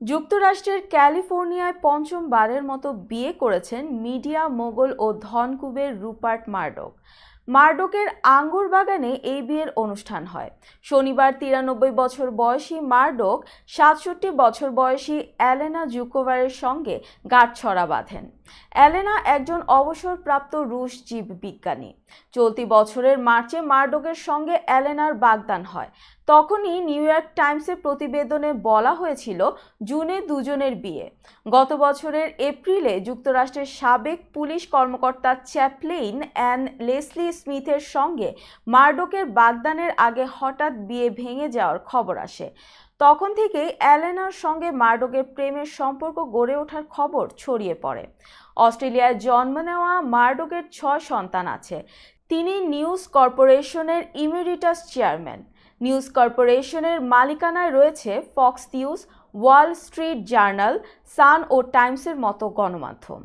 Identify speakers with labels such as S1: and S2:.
S1: যুক্তরাষ্ট্রের ক্যালিফোর্নিয়ায় পঞ্চমবারের মতো বিয়ে করেছেন মিডিয়া মোগল ও ধনকুবের রুপার্ট মার্ডক। মার্ডকের আঙ্গুর বাগানে এই বিয়ের অনুষ্ঠান হয়। শনিবার তিরানব্বই বছর বয়সী মার্ডক সাতষট্টি বছর বয়সী অ্যালেনা জুকোভারের সঙ্গে গাঁটছড়া বাঁধেন। অ্যালেনা একজন অবসরপ্রাপ্ত রুশ জীববিজ্ঞানী চলতি বছরের মার্চে মার্ডকের সঙ্গে অ্যালেনার বাগদান হয়। তখনই নিউ ইয়র্ক টাইমসের প্রতিবেদনে বলা হয়েছিল জুনে দুজনের বিয়ে। গত বছরের এপ্রিলে যুক্তরাষ্ট্রের সাবেক পুলিশ কর্মকর্তা চ্যাপলেইন অ্যান লেসলি স্মিথের সঙ্গে মার্ডকের বাগদানের আগে হঠাৎ বিয়ে ভেঙে যাওয়ার খবর আসে। তখন থেকেই অ্যালেনার সঙ্গে মার্ডকের প্রেমের সম্পর্ক গড়ে ওঠার খবর ছড়িয়ে পড়ে। অস্ট্রেলিয়ায় জন্ম নেওয়া মার্ডকের ছয় সন্তান আছে। তিনি নিউজ কর্পোরেশনের ইমেরিটাস চেয়ারম্যান। নিউজ কর্পোরেশনের মালিকানায় রয়েছে Fox News, Wall Street Journal, Sun ও টাইমসের মতো গণমাধ্যম।